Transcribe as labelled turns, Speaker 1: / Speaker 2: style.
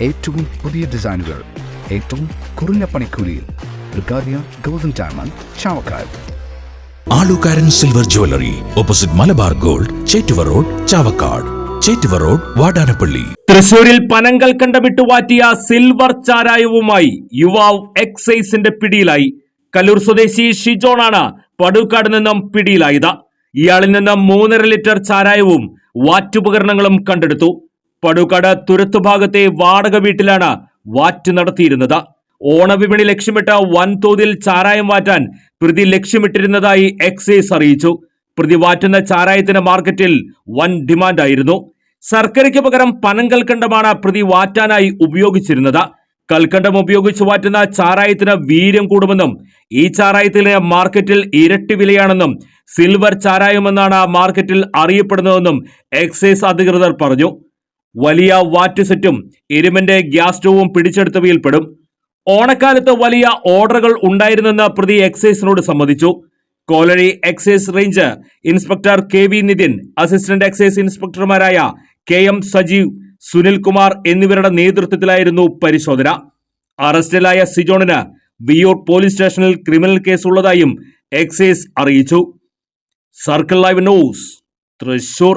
Speaker 1: ഏറ്റവും പുതിയ ഡിസൈനുകൾ ഏറ്റവും കുറഞ്ഞ പണിക്കൂലിയിൽ ബ്രിഗാദിയ golden diamond Chavakkad.
Speaker 2: Alukaran silver jewellery opposite Malabar gold Chettuva road Chavakkad. Chettuva road Vadanappally.
Speaker 3: തൃശൂരിൽ പനങ്കൽ കണ്ട വിട്ടുവാറ്റിയ സിൽവർ ചാരായവുമായി യുവാവ് എക്സൈസിന്റെ പിടിയിലായി. കല്ലൂർ സ്വദേശി ഷിജോണാണ് പടുക്കാട് നിന്നും പിടിയിലായത്. ഇയാളിൽ നിന്നും മൂന്നര ലിറ്റർ ചാരായവും വാറ്റുപകരണങ്ങളും കണ്ടെടുത്തു. പടൂക്കാട് തുരത്തുഭാഗത്തെ വാടക വീട്ടിലാണ് വാറ്റ് നടത്തിയിരുന്നത്. ഓണവിപണി ലക്ഷ്യമിട്ട് വൻതോതിൽ ചാരായം വാറ്റാൻ പ്രതി ലക്ഷ്യമിട്ടിരുന്നതായി എക്സൈസ് അറിയിച്ചു. പ്രതി വാറ്റുന്ന ചാരായത്തിന് മാർക്കറ്റിൽ വൻ ഡിമാൻഡായിരുന്നു. ശർക്കരയ്ക്ക് പകരം പനങ്കൽക്കണ്ടമാണ് പ്രതി വാറ്റാനായി ഉപയോഗിച്ചിരുന്നത്. കൽക്കണ്ടം ഉപയോഗിച്ച് വാറ്റുന്ന ചാരായത്തിന് വീര്യം കൂടുമെന്നും ഈ ചാരായത്തിന് മാർക്കറ്റിൽ ഇരട്ടി വിലയാണെന്നും സിൽവർ ചാരായമെന്നാണ് മാർക്കറ്റിൽ അറിയപ്പെടുന്നതെന്നും എക്സൈസ് അധികൃതർ പറഞ്ഞു. വലിയ വാറ്റ് സെറ്റും എരുമന്റെ ഗ്യാസ് സ്റ്റോവും പിടിച്ചെടുത്തവയിൽപ്പെടും. ഓണക്കാലത്ത് വലിയ ഓർഡറുകൾ ഉണ്ടായിരുന്നെന്ന് പ്രതി എക്സൈസിനോട് സമ്മതിച്ചു. Kolazhy excise range inspector K V Nithin assistant excise ഇൻസ്പെക്ടർമാരായ K M Sajeev Sunil Kumar എന്നിവരുടെ നേതൃത്വത്തിലായിരുന്നു പരിശോധന. അറസ്റ്റിലായ സിജോണിന് വിയൂർ പോലീസ് സ്റ്റേഷനിൽ ക്രിമിനൽ കേസുള്ളതായും എക്സൈസ് അറിയിച്ചു. Circle live news Thrissur.